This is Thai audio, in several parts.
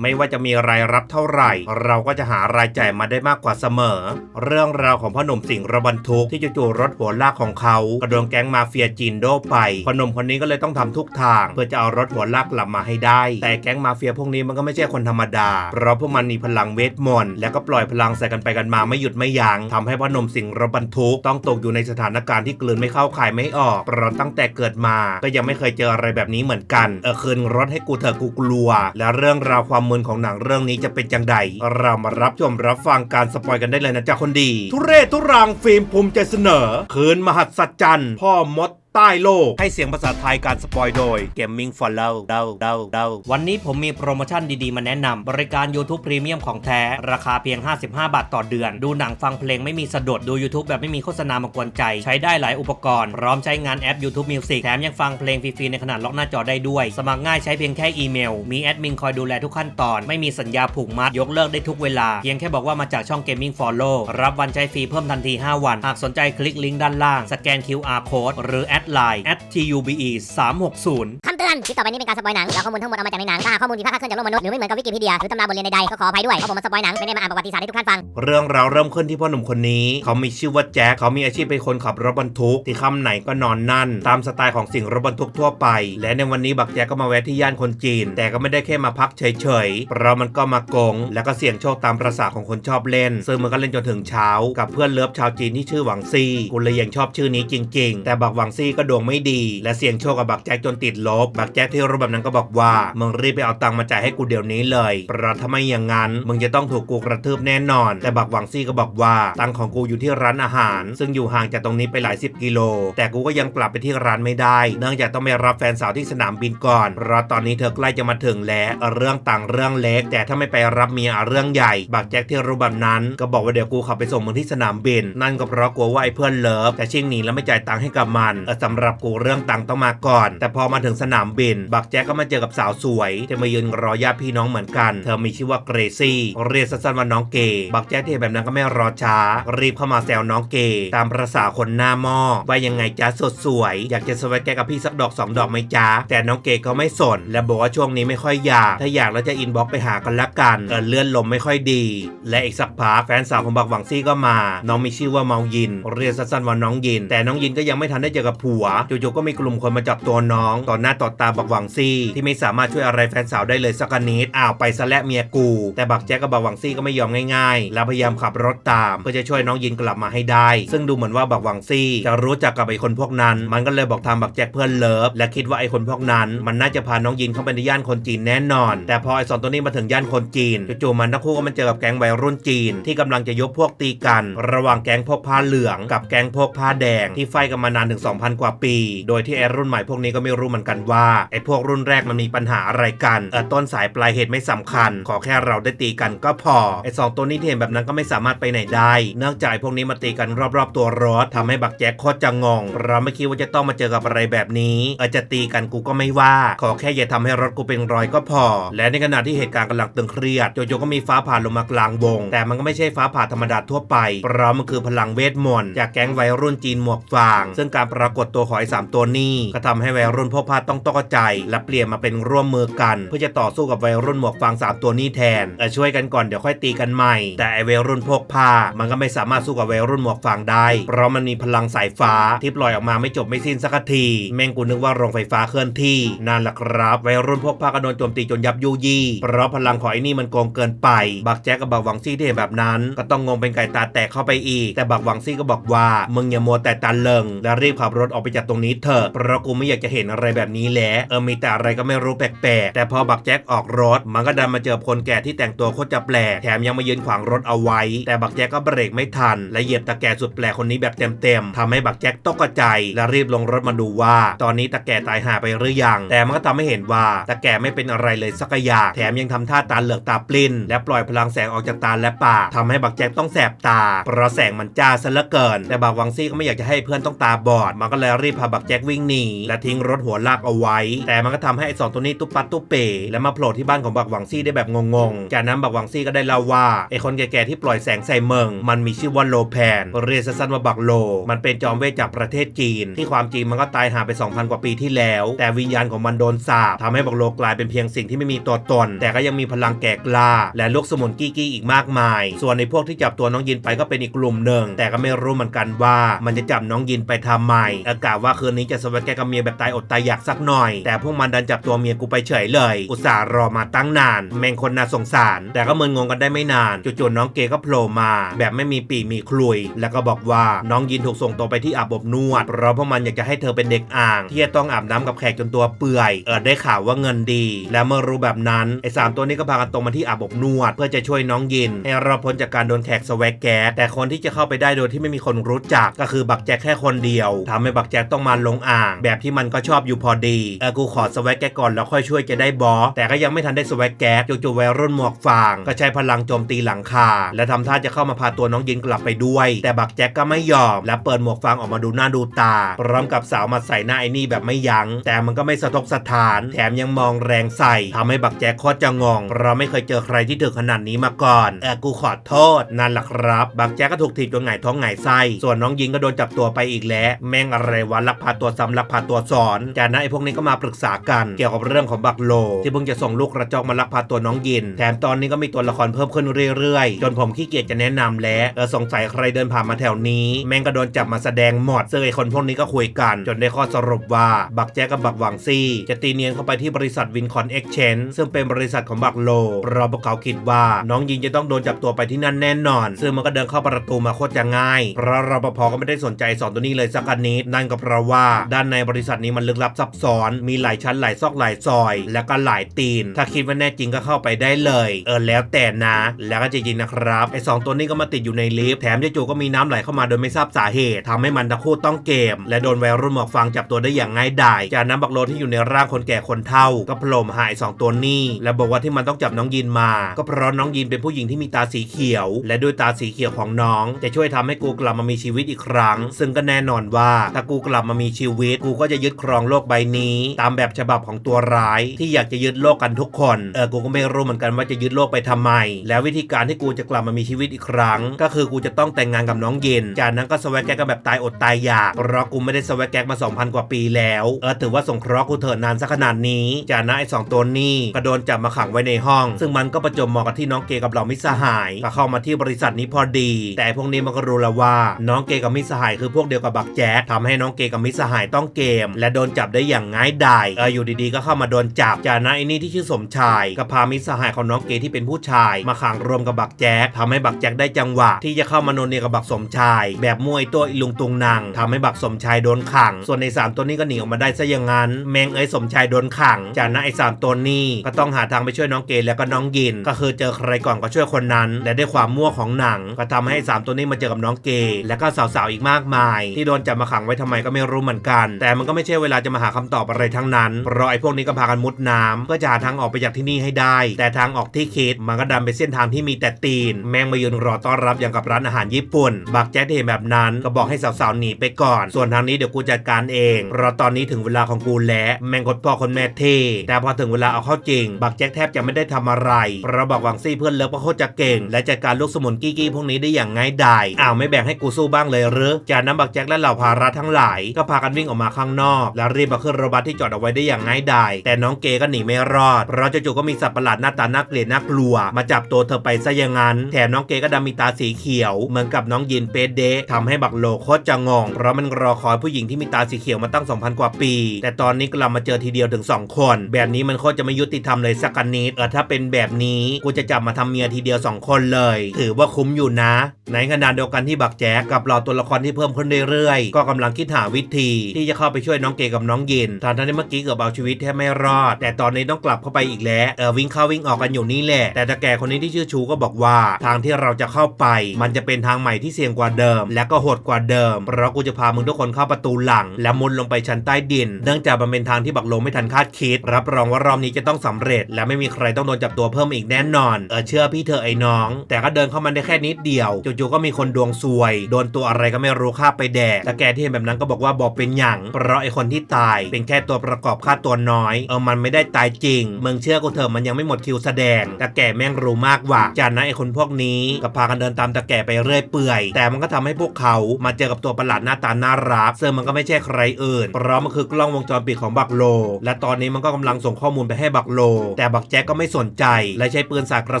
ไม่ว่าจะมีรายรับเท่าไหร่ เราก็จะหารายจ่ายมาได้มากกว่าเสมอ เรื่องราวของพ่อหนุ่มสิงห์ระบันทุกที่จู่ๆรถหัวลากของเขากระโดนแก๊งมาเฟียจีนโดไปพ่อหนุ่มคนนี้ก็เลยต้องทำทุกทาง เพื่อจะเอารถหัวลากกลับมาให้ได้ แต่แก๊งมาเฟียพวกนี้มันก็ไม่ใช่คนธรรมดา เพราะพวกมันมีพลังเวทมนต์และก็ปล่อยพลังใส่กันไปกันมาไม่หยุดไม่ยัง้งทำให้พ่อหนุ่มสิงห์ระบันทุกต้องตกอยู่ในสถานการณ์ที่กลืนไม่เข้าคายไม่ออกเพราะตั้งแต่เกิดมา ก็ยังไม่เคยเจออะไรแบบนี้เหมือนกันเออคืนรถให้กูเถอะกูกลัว และเรื่องราวความมึนของหนังเรื่องนี้จะเป็นจังไรเรามารับชมรับฟังการสปอยกันได้เลยนะจ๊ะคนดี ทุเรศทุรังฟิล์มภูมิใจเสนอ คืนมหัศจรรย์พ่อมด ใต้โลก ให้เสียงภาษาไทยการสปอยโดย Gaming for Love เดาเดาเดาวันนี้ผมมีโปรโมชั่นดีๆ มาแนะนำบริการ YouTube Premium ของแท้ ราคาเพียง 55 บาทต่อเดือน ดูหนังฟังเพลงไม่มีสะดุด ดู YouTube แบบไม่มีโฆษณามากวนใจ ใช้ได้หลายอุปกรณ์ พร้อมใช้งานแอป YouTube Music แถมยังฟังเพลงฟรีๆ ในขนาดล็อกหน้าจอได้ด้วย สมัครง่ายใช้เพียงแค่อีเมล มีแอดมินคอยดูแลทุกขั้นตอน ไม่มีสัญญาผูกมัด ยกเลิกได้ทุกเวลา เพียงแค่บอกว่ามาจากช่อง Gaming Follow รับวันใช้ฟรีเพิ่มทันที 5 วัน หากสนใจคลิกลิงก์ด้านล่าง สแกน QR Code หรือแอดไลน์ @tube 360 คำเตือนคลิปต่อไปนี้เป็นการสปอยหนังแล้วข้อมูลทั้งหมดเอามาจากในหนังถ้าหากข้อมูลผิดพลาดคเคลื่อนจากโลกมนุษย์หรือไม่เหมือนกับวิกิพีเดียหรือตำราบทเรียนใดๆก็ขออภัยด้วยเพราะผมมาสปอยหนังไม่ได้มาอ่านประวัติศาสตร์ให้ทุกท่านฟัง เรื่องราวเริ่มขึ้นที่พ่อหนุ่มคนนี้ เขามีชื่อว่าแจ็คเขามีอาชีพเป็นคนขับรถบรรทุกที่ค่ำไหนก็นอนนั่น ตามสไตล์ของสิ่งรถบรรทุกทั่วไป และในวันนี้บักแจ็คก็มาแวะที่ย่านคนจีน แต่ก็ไม่ได้แค่มาพักเฉยๆเพราะมันก็มาโกง แล้วก็เสี่ยงโชคตามประสาของคนชอบเล่น ซึ่งมันก็เล่นจนถึงเช้า กับเพื่อนเลิฟชาวจีนที่ชื่อหวังซีกูเลยยังชอบชื่อนี้จริง ๆ แต่บักหวังซีก็ดวงไม่ดี และเสี่ยงโชคกับบักแจ็คจนติดลบบักแจ็คที่รู้แบบนั้นก็บอกว่ามึงรีบไปเอาตังค์มาจ่ายให้กูเดี๋ยวนี้เลยเพราะถ้าไม่อย่างนั้น มึงจะต้องถูกกูกระทืบแน่นอน แต่บักหวังซี่ก็บอกว่าตังค์ของกูอยู่ที่ร้านอาหาร ซึ่งอยู่ห่างจากตรงนี้ไปหลายสิบกิโล แต่กูก็ยังกลับไปที่ร้านไม่ได้ เนื่องจากต้องไปรับแฟนสาวที่สนามบินก่อนเพราะตอนนี้เธอใกล้จะมาถึงแล้วเรื่องต่างเรื่องเล็ก แต่ถ้าไม่ไปรับเมียเรื่องใหญ่ บักแจ็คที่รู้แบบนั้นก็บอกว่าเดี๋ยวกูขับไปส่งมึงที่สนามบิน นั่นก็เพราะกลัวว่าไอ้เพื่อนเลิฟจะชิ่งหนีแล้วไม่จ่ายตังค์ให้กับมันสำหรับกูเรื่องตังค์ต้องมาก่อน แต่พอมาถึงสนามบินบักแจ็คก็มาเจอกับสาวสวยที่มายืนรอญาติพี่น้องเหมือนกัน เธอมีชื่อว่าเกรซี่ เรียกสั้นๆว่าน้องเกย์บักแจ็คที่เห็นแบบนั้นก็ไม่รอช้า รีบเข้ามาแซวน้องเกย์ตามประษาคนหน้าหม้อว่ายังไงจ้าสดสวย อยากจะสวัสดีกับพี่สักดอกสองดอกไหมจ้าแต่น้องเกย์ก็ไม่สน และบอกว่าช่วงนี้ไม่ค่อยอยาก ถ้าอยากแล้วจะอินบ็อกไปหากันละกันเออเลื่อนลมไม่ค่อยดี และอีกสักพักแฟนสาวของบักหวังซี่ก็มา น้องมีชื่อว่าเมายิน เรียกสั้นๆว่าน้องยิน แต่น้องยินก็ยังไม่ทันได้เจอกับผัวจู่ๆก็มีกลุ่มคนมาจับตัวน้องต่อหน้าต่อตาบักหวังซี่ ที่ไม่สามารถช่วยอะไรแฟนสาวได้เลยสักนิดอ้าวไปซะและเมียกู แต่บักแจ็คกับบักหวังซี่ก็ไม่ยอมง่ายๆ แล้วพยายามขับรถตามเพื่อจะช่วยน้องยินกลับมาให้ได้ ซึ่งดูเหมือนว่าบักหวังซี่จะรู้จักกับไอ้คนพวกนั้น มันก็เลยบอกทางบักแจ็คเพื่อนเลิฟและคิดว่าไอ้คนพวกนั้น มันน่าจะพาน้องยินเข้าไปในย่านคนจีนแน่นอน แต่พอไอ้สองตัวนี้มาถึงย่านคนจีนจู่ๆมันทั้งคู่ก็มาเจอกับแก๊งวัยรุ่นจีน ที่กำลังจะยกพวกตีกัน ระหว่างแก๊งพวกผ้าเหลือง กับแก๊งพวกผ้าแดง ที่ไฟกันมานานถึง 2,000 กว่าปี โดยที่ไอ้รุ่นใหม่พวกนี้ก็ไม่รู้เหมือนกันว่าไอ้พวกรุ่นแรกมันมีปัญหาอะไรกันเออต้นสายปลายเหตุไม่สำคัญ ขอแค่เราได้ตีกันก็พอไอ้สองตัวนี้ที่เห็นแบบนั้นก็ไม่สามารถไปไหนได้ เนื่องจากพวกนี้มาตีกันรอบๆตัวรถทำให้บักแจ็คโคตรจะงง เราไม่คิดว่าจะต้องมาเจอกับอะไรแบบนี้เออจะตีกันกูก็ไม่ว่า ขอแค่อย่าทำให้รถกูเป็นรอยก็พอ และในขณะที่เหตุการณ์กำลังตึงเครียดโจโจก็มีฟ้าผ่าลงมากลางวง แต่มันก็ไม่ใช่ฟ้าผ่าธรรมดาทั่วไปเพราะมันคือพลังเวทมนต์จากแก๊งวัยรุ่นจีนหมวกฟาง ซึ่งการปรากฏตัวของไอ้สามตัวนี้ก็ทำให้วัยรุ่นพวกพาต้องตกใจ และเปลี่ยนมาเป็นร่วมมือกัน เพื่อจะต่อสู้กับวัยรุ่นหมวกฟางสามตัวนี้แทนเออช่วยกันก่อนเดี๋ยวค่อยตีกันใหม่ แต่ไอ้วัยรุ่นพวกผ้ามันก็ไม่สามารถสู้กับวัยรุ่นหมวกฟางได้ เพราะมันมีพลังสายฟ้าที่ปล่อยออกมาไม่จบไม่สิ้นสักทีแม่งกูนึกว่าโรงไฟฟ้าเคลื่อนที่นั่นแหละครับวัยรุ่นพวกผ้าก็โดนโจมตีจนยับยุยี่เพราะพลังของไอ้นี่มันโกงเกินไป บักแจ็คกับบักหวังซี่ที่เห็นแบบนั้น ก็ต้องงงเป็นไก่ตาแตกเข้าไปอีก แต่บักหวังซี่ก็บอกว่ามึงอย่ามัวแต่ตาเลิง และรีบขับรถออกไปจากตรงนี้เถอะเพราะกูไม่อยากจะเห็นอะไรแบบนี้แล้วเออมีแต่อะไรก็ไม่รู้แปลกๆ แต่พอบักแจ็คออกรถ มันก็ดันมาเจอคนแก่ที่แต่งตัวโคตรจะแปลก แถมยังมายืนขวางรถเอาไว้ แต่บักแจ็คก็เบรกไม่ทัน และเหยียบตะแก่สุดแปลกคนนี้แบบเต็มๆทำให้บักแจ็คตกใจ และรีบลงรถมาดูว่า ตอนนี้ตะแก่ตายหาไปหรือยัง แต่มันก็ทำให้เห็นว่าตะแก่ไม่เป็นอะไรเลยสักอย่าง แถมยังทำท่าตาเหลือกตาปลิ้น และปล่อยพลังแสงออกจากตาและปากทำให้บักแจ็คต้องแสบตา เพราะแสงมันจ้าซะเหลือเกิน แต่บักวังซี่ก็ไม่อยากจะให้เพื่อนต้องตาบอด มันก็เลยรีบพาบักแจ็ควิ่งหนีและทิ้งรถหัวลากเอาไว้แต่มันก็ทำให้ไอ้สองตัวนี้ตุ๊บปัดตุ๊เป๋และมาโผล่ที่บ้านของบักหวังซี่ได้แบบงงๆ จากนั้นบักหวังซี่ก็ได้เล่าว่าไอ้คนแก่ๆที่ปล่อยแสงใส่เมือง มันมีชื่อว่าโลแพนเรียกสั้นๆว่าบักโล มันเป็นจอมเวทจากประเทศจีน ที่ความจริงมันก็ตายหาไป 2,000 กว่าปีที่แล้ว แต่วิญญาณของมันโดนสาปทำให้บักโลกลายเป็นเพียงสิ่งที่ไม่มีตัวตน แต่ก็ยังมีพลังแก่กล้า และลูกสมุนกี้กี้อีกมากมาย ส่วนในพวกที่จับตัวน้องยินไปก็เป็นอีกกลุ่มหนึ่งแต่ก็ไม่รู้เหมือนกันว่ามันจะจับน้องยินไปทำไมอากาศว่าคืนนี้จะสวัสดแกกับเมียแบบตายอดตายอยากสักหน่อยแต่พวกมันดันจับตัวเมียกูไปเฉยเลย อุตส่าห์รอมาตั้งนาน แม่งคนน่าสงสาร แต่ก็มึนงงกันได้ไม่นานจู่ๆน้องเกก็โผล่มา แบบไม่มีปีมีคลุย แล้วก็บอกว่าน้องยินถูกส่งตัวไปที่อาบอบนวดเพราะพวกมันอยากจะให้เธอเป็นเด็กอ่าง ที่จะต้องอาบน้ำกับแขกจนตัวเปื่อย เออได้ข่าวว่าเงินดี และเมื่อรู้แบบนั้นไอ้สามตัวนี้ก็พากันตรงมาที่อาบอบนวด เพื่อจะช่วยน้องยิน ให้รอดพ้นจากการโดนแขกสวกแก๊สแต่คนที่จะเข้าไปได้โดยที่ไม่มีคนรู้จักก็คือบักแจ็คแค่คนเดียวทำให้บักแจ็คต้องมาลงอ่าง แบบที่มันก็ชอบอยู่พอดีเออกูขอสแวกแกก่อนแล้วค่อยช่วยจะได้บอสแต่ก็ยังไม่ทันได้สแวกแกจู่ๆวัยรุ่นหมวกฟาง ก็ใช้พลังโจมตีหลังคา และทำท่าจะเข้ามาพาตัวน้องยินกลับไปด้วย แต่บักแจ็คก็ไม่ยอม และเปิดหมวกฟางออกมาดูหน้าดูตา พร้อมกับสาวมาใส่หน้าไอ้นี่แบบไม่ยัง้ง แต่มันก็ไม่สะทกสถาน แถมยังมองแรงใส่ทำให้บักแจ็คโคตรจะงงเราไม่เคยเจอใครที่ถึงขนาดนี้มาก่อนเออกูขอโทษนั่นแหละครับ บักแจ็คก็ถูกถีบจนหงายท้องหงายไส้ส่วนน้องยิงก็โดนจับตัวไปอีกแล้ว แม่งอะไรวะลักพาตัวซ้ำลักพาตัวสอนจากนั้นไอ้พวกนี้ก็มาปรึกษากันเกี่ยวกับเรื่องของบักโล ที่เพิ่งจะส่งลูกกระจอกมาลักพาตัวน้องยิน แถมตอนนี้ก็มีตัวละครเพิ่มขึ้นเรื่อยๆ จนผมขี้เกียจจะแนะนำแล้วเออสงสัยใครเดินผ่านมาแถวนี้ แม่งก็โดนจับมาแสดงหมดซึ่งไอ้คนพวกนี้ก็คุยกัน จนได้ข้อสรุปว่าบักแจ๊กกับบักหวังซี่ จะตีเนียนเข้าไปที่บริษัทวินคอนเอ็กชแนนซึ่งเป็นบริษัทของบักโลเพราะพวกเขาคิดว่าน้องยิงจะต้องโดนจับตัวไปที่นั่นแน่นอน ซึ่งมันก็เดินเข้าประตูมาโคตรจะง่าย เพราะรปภก็ไม่ได้สนใจสอนตัวนี้เลยสักนิดนั่นก็เพราะว่าด้านในบริษัทนี้มันลึกลับซับซ้อนมีหลายชั้นหลายซอกหลายซอย และก็หลายตีน ถ้าคิดว่าแน่จริงก็เข้าไปได้เลย เออแล้วแต่นะ แล้วก็จริงๆนะครับไอสองตัวนี้ก็มาติดอยู่ในลิฟต์แถมจู่ๆก็มีน้ำไหลเข้ามาโดยไม่ทราบสาเหตุทำให้มันทั้งคู่ต้องเกม และโดนวัยรุ่นหมวกฟางจับตัวได้อย่างง่ายดายจากนั้นบักโลที่อยู่ในร่างคนแก่คนเฒ่าก็โผล่มาหาไอ้สองตัวนี้และบอกว่าที่มันต้องจับน้องยินมา ก็เพราะน้องยินเป็นผู้หญิงที่มีตาสีเขียว และด้วยตาสีเขียวของน้อง จะช่วยทำให้กูกลับมามีชีวิตอีกครั้ง ซึ่งก็แน่นอนว่าถ้ากูกลับมามีชีวิตกูก็จะยึดครองโลกใบนี้ตามแบบฉบับของตัวร้ายที่อยากจะยึดโลกกันทุกคนเออกูก็ไม่รู้เหมือนกันว่าจะยึดโลกไปทำไม แล้ววิธีการที่กูจะกลับมามีชีวิตอีกครั้ง ก็คือกูจะต้องแต่งงานกับน้องเย็น จากนั้นก็สวักแกกกันแบบตายอดตายอยาก เพราะกูไม่ได้สวักแกกมา 2,000 กว่าปีแล้วเออถือว่าสงเคราะห์กูเถิดนานซะขนาดนี้ จากนั้นไอ้สองตัวนี้ก็โดนจับมาขังไว้ในห้อง ซึ่งมันก็ประจบเหมาะกับที่น้องเกกับเรามิสหายก็เข้ามาที่บริษัทนี้พอดี แต่พวกนี้มันก็รู้แล้วว่าน้องเกกับมิสหายคือพวกเดียวกับบักแจ๊ดทำให้น้องเกกับมิสหายต้องเกม และโดนจับได้อย่างง่ายายเอออยู่ดีๆ ก็เข้ามาโดนจับ จากนั้นไอ้นี่ที่ชื่อสมชายก็พามิตรสหายของน้องเกที่เป็นผู้ชาย มาขังรวมกับบักแจ๊ดทำให้บักแจ๊ดได้จังหวะ ที่จะเข้ามาโนเนียกับบักสมชาย แบบมวยตัวอิลุงตุงนางทำให้บักสมชายโดนขัง ส่วนในสามตัวนี้ก็หนีออกมาได้ซะอย่างนั้น แมงเอ้ยสมชายโดนขัง จากนั้นไอ้สามตัวนี้ก็ต้องหาทางไปช่วยน้องเกแล้วก็น้องยิน ก็คือเจอใครก่อนก็ช่วยคนนั้น และด้วยความมั่วของหนัง ก็ทำให้ไอ้สามตัวนี้มาเจอกับน้องเกและก็สาวๆอีกมากมาย ที่โดนจับมาขังไว้ทำไมก็ไม่รู้เหมือนกัน แต่มันก็ไม่ใช่เวลาจะมาหาคำตอบอะไรทั้งนั้นเพราะไอ้พวกนี้ก็พากันมุดน้ำเพื่อจะหาทางออกไปจากที่นี่ให้ได้ แต่ทางออกที่คิดมันก็ดันไปเส้นทางที่มีแต่ตีน แมงมายืนรอต้อนรับอย่างกับร้านอาหารญี่ปุ่น บักแจ๊ดที่เห็นแบบนั้นก็บอกให้สาวๆหนีไปก่อน ส่วนทางนี้เดี๋ยวกูจัดการเองเพราะตอนนี้ถึงเวลาของกูแล้วแมงกดพ่อคนแม่เท่แต่พอถึงเวลาเอาเข้าจริง บักแจ๊ดแทบจะไม่ได้ทำอะไรเพราะบักหวังซี่เพื่อนเลิฟก็โคตรจะเก่ง และจัดการลูกสมุนกี้กี้พวกนี้ได้อย่างง่ายดายอ้าวไม่แบ่งให้กูสู้บ้างเลยหรือจากนั้นบักแจ๊ดและเหล่าภาระทั้งหลาย ก็พากันวิ่งออกมาข้างนอก แล้วรีบมาขึ้นรถบัสที่จอดเอาไว้ได้อย่างง่ายดาย แต่น้องเกก็หนีไม่รอด เพราะจู่ๆก็มีสัตว์ประหลาดหน้าตาน่าเกลียดน่ากลัว มาจับตัวเธอไปซะอย่างนั้น แถมน้องเกก็ดำมีตาสีเขียว เหมือนกับน้องยินเปเดะทำให้บักโลโคตรจะงง เพราะมันรอคอยผู้หญิงที่มีตาสีเขียวมาตั้ง 2,000 กว่าปี แต่ตอนนี้กลับมาเจอทีเดียวถึง 2 คน แบบนี้มันโคตรจะไม่ยุติธรรมเลยสักนิดเออถ้าเป็นแบบนี้กูจะจับมาทำเมียทีเดียว 2 คนเลย ถือว่าคุ้มอยู่นะ ในขณะเดียวกันที่บักแจ๊กกับเหล่าตัวละครที่เพิ่มขึ้นเรื่อยๆ ก็กำลังคิดหาวิธีที่จะเข้าไปช่วยน้องเกกับน้องยินทางที่เมื่อกี้เกือบเอาชีวิตแทบไม่รอด แต่ตอนนี้ต้องกลับเข้าไปอีกแล้วเออวิ่งเข้าวิ่งออกกันอยู่นี่แหละ แต่ตาแก่คนนี้ที่ชื่อชูก็บอกว่า ทางที่เราจะเข้าไป มันจะเป็นทางใหม่ที่เสี่ยงกว่าเดิม และก็โหดกว่าเดิม เพราะกูจะพามึงทุกคนเข้าประตูหลัง และมุดลงไปชั้นใต้ดิน เนื่องจากมันเป็นทางที่บักโลไม่ทันคาดคิด รับรองว่ารอบนี้จะต้องสำเร็จ และไม่มีใครต้องโดนจับตัวเพิ่มอีกแน่นอน เออเชื่อพี่เธอไอ้น้อง แต่ก็เดินเข้ามาได้แค่นิดเดียวจู่ๆก็มีคนดวงซวย โดนตัวอะไรก็ไม่รู้คาไปแดกต่แกที่เห็นแบบนั้นก็บอกว่าบอกเป็นหยังเพราะไอ้คนที่ตายเป็นแค่ตัวประกอบค่าตัวน้อย เออมันไม่ได้ตายจริงมึงเชื่อกูเถอะมันยังไม่หมดคิวแสดงแต่แก่แม่งรู้มากว่าจากนั้นไอ้คนพวกนี้ก็พากันเดินตามตะแก่ไปเรื่อยเปื่อย แต่มันก็ทำให้พวกเขามาเจอกับตัวประหลาดหน้าตาน่ารักซึ่งมันก็ไม่ใช่ใครอื่นเพราะมันคือกล้องวงจรปิดของบักโล และตอนนี้มันก็กำลังส่งข้อมูลไปให้บักโล แต่บักแจ็คก็ไม่สนใจ และใช้ปืนสาดกระ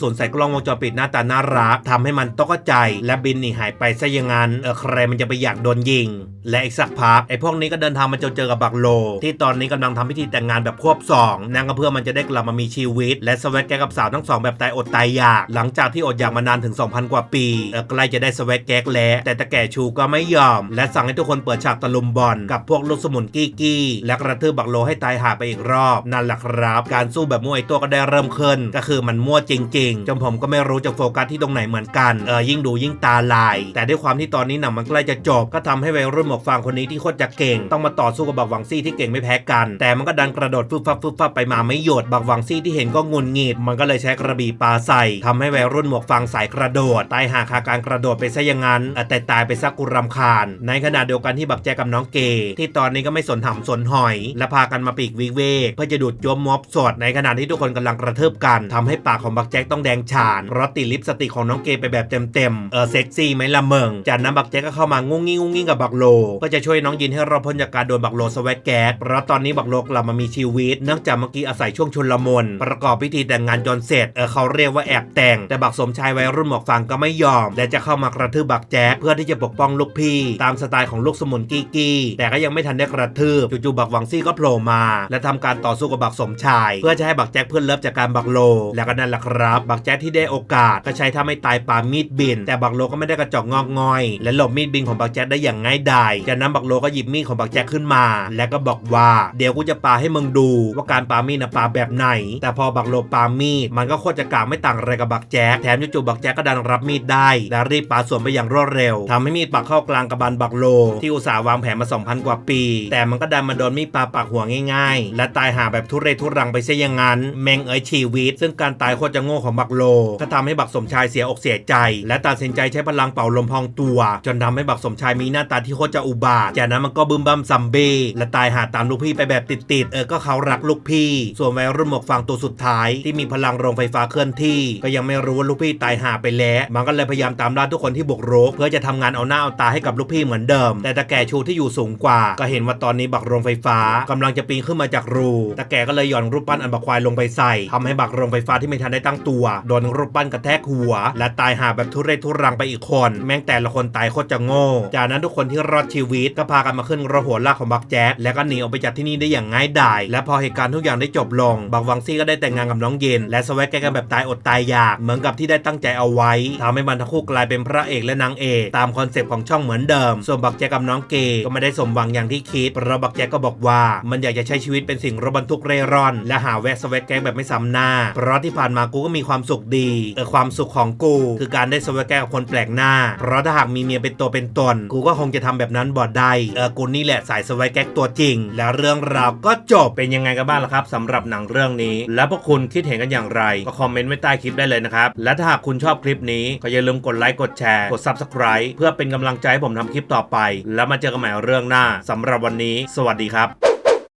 สุนใส่กล้องวงจรปิดหน้าตาน่ารักทำให้มันตกใจ และบินหนีหายไปซะอย่างนั้นเออใครมันจะไปอยากโดนยิง และอีกสักพักไอ้พวกนี้ก็เดินทางมาเจอเจอกับบักโล ที่ตอนอนนี้กำลังทำพิธีแต่งงานแบบควบสองนั่นก็เพื่อมันจะได้กลับมามีชีวิต และสวัสดแกกกับสาวทั้งสองแบบตายอดตายอยาก หลังจากที่อดอยากมานานถึง 2,000 กว่าปีใกล้จะได้สวัสดแก๊กแล้วแต่ตะแก่ชูก็ไม่ยอม และสั่งให้ทุกคนเปิดฉากตะลุมบอลกับพวกลูกสมุนกี้กี้และกระทืบบักโลให้ตายหาไปอีกรอบนั่นแหละครับ การสู้แบบมั่วยตัวก็ได้เริ่มขึ้นก็คือมันมั่วจริงๆจนผมก็ไม่รู้จะโฟกัสที่ตรงไหนเหมือนกันเออยิ่งดูยิ่งตาลาย แต่ด้วยความที่ตอนนี้หนังมันใกล้จะจบก็ทำให้วัยรุ่นหมวกฟางคนนี้ที่โคตรจะเก่ง ต้องมาต่อสู้กับบักหวังซี่ที่เก่งไม่แพ้กัน แต่มันก็ดันกระโดดฟึบฟับฟึบฟับไปมาไม่หยุดบักหวังซี่ที่เห็นก็งุนงิดมันก็เลยใช้กระบี่ปาใส่ทำให้วัยรุ่นหมวกฟางสายกระโดดตายหาคาการกระโดดไปซะอย่างนั้นแต่ตายไปสักกุรำคาญ ในขณะเดียวกันที่บักแจกับน้องเกย์ที่ตอนนี้ก็ไม่สนหำสนหอย และพากันมาปีกวิเวกเพื่อจะดูดยมม็อบสด ในขณะที่ทุกคนกำลังกระเทิบกันทำให้ปากของบักแจ็คต้องแดงฉานเพราะติดลิปสติกของน้องเกย์ไปแบบเต็มๆเออเซ็กซี่ไหมละเมิงจากนั้นบักแจ็คก็เข้ามางุ้งงิ้งงุ้งงิ้งกับบักโล ก็จะช่วยน้องยินให้เราพ้นจากการโดนบักโลสวัสดแก๊สเพราะตอนนี้บักโลกลับมามีชีวิต เนื่องจากเมื่อกี้อาศัยช่วงชุลมุนประกอบพิธีแต่งงานจนเสร็จเออเขาเรียกว่าแอบแต่ง แต่บักสมชายวัยรุ่นหมวกฟางก็ไม่ยอม และจะเข้ามากระทืบบักแจ็คเพื่อที่จะปกป้องลูกพี่ ตามสไตล์ของลูกสมุนกี้กี้แต่ก็ยังไม่ทันได้กระทืบจู่ๆบักหวังซี่ก็โผล่มา และทำการต่อสู้กับบักสมชาย เพื่อจะให้บักแจ็คเพื่อนเลิฟจากการบักโล และก็นั่นแหละครับบักแจ็คที่ได้โอกาสก็ใช้ถ้าไม่ตายปามีดบิน แต่บักโลก็ไม่ได้กระจอกงอกงอย และหลบมีดบินของบักแจ็คได้อย่างง่ายดายจากนั้นบักโลก็หยิบมีดของบักแจ็คขึ้นมา และก็บอกว่าเดี๋ยวกูจะปาให้มึงดูว่าการปามีดนะปาแบบไหน แต่พอบักโลปามีดมันก็โคตรจะกลางไม่ต่างอะไรกับบักแจ็คแถมจู่ๆบักแจ็คก็ดันรับมีดได้และรีบปาสวนไปอย่างรวดเร็วทำให้มีดปักเข้ากลางกระบาลบักโล ที่อุตส่าห์วางแผนมา 2,000 กว่าปี แต่มันก็ดันมาโดนมีดปาปากหัวง่าย ๆ และตายหาแบบทุเรศทุรังไปซะอย่างนั้นแมงเอ๋ยชีวิต ซึ่งการตายโคตรจะโง่ของบักโลก็ทำให้บักสมชายเสียอกเสียใจ และตัดสินใจใช้พลังเป่าลมพองตัว จนทำให้บักสมชายมีหน้าตาที่โคตรจะอุบาทจากนั้นมันก็บึมบัมซัมเบ้และตายหาตามลูกพี่ไปแบบติดๆเออก็เขารักลูกพี่ ส่วนวัยรุ่นหมวกฟางตัวสุดท้าย ที่มีพลังโรงไฟฟ้าเคลื่อนที่ ก็ยังไม่รู้ว่าลูกพี่ตายหาไปแล้ว มันก็เลยพยายามตามล่าทุกคนที่บุกรุกเพื่อจะทำงานเอาหน้าเอาตาให้กับลูกพี่เหมือนเดิม แต่ตาแก่ชูที่อยู่สูงกว่า ก็เห็นว่าตอนนี้บักโรงไฟฟ้ากำลังจะปีนขึ้นมาจากรูตาแก่ก็เลยหย่อนรูปปั้นอันบักควายลงไปใส่ทำให้บักโรงไฟฟ้าที่ไม่ทันได้ตั้งตัวโดนรูปปั้นกระแทกหัว และตายหาแบบทุเรศทุรังไปอีกคน แม่งแต่ละคนตายโคตรจะโง่ จากนั้นทุกคนที่รอดชีวิตก็พากันมาขึ้นรถหัวลากของบักแจ๊ดแล้วก็หนีออกไปจากที่นี่ได้อย่างง่ายดาย และพอเหตุการณ์ทุกอย่างได้จบลง บักวังซี่ก็ได้แต่งงานกับน้องเย็น และสวัสดแกกันแบบตายอดตายอยาก เหมือนกับที่ได้ตั้งใจเอาไว้ทำให้มันทั้งคู่กลายเป็นพระเอกและนางเอกตามคอนเซปต์ของช่องเหมือนเดิม ส่วนบักแจกับน้องเกย์ก็ไม่ได้สมหวังอย่างที่คิดเพราะบักแจก็บอกว่ามันอยากจะใช้ชีวิตเป็นสิ่งรถบรรทุกเร่ร่อน และหาแวะสวัสดแกแบบไม่ซ้ำหน้า เพราะที่ผ่านมากูก็มีความสุขดีแต่ความสุขของกู คือการได้สวัสดแกกับคนแปลกหน้า เพราะถ้าหากมีเมียเป็นตัวเป็นตน กูก็คงจะทำแบบนั้นบ่ได้เออกูนี่แหละสายสวัสแกตัวจริง แล้วเรื่องราวก็จบเป็นยังไงกันบ้างล่ะครับสำหรับหนังเรื่องนี้ และพวกคุณคิดเห็นกันอย่างไร ก็คอมเมนต์ไว้ใต้คลิปได้เลยนะครับ และถ้าหากคุณชอบคลิปนี้ ก็อย่าลืมกดไลค์กดแชร์กด Subscribe เพื่อเป็นกำลังใจให้ผมทำคลิปต่อไป แล้วมาเจอกันใหม่เรื่องหน้าสำหรับวันนี้ สวัสดีครับ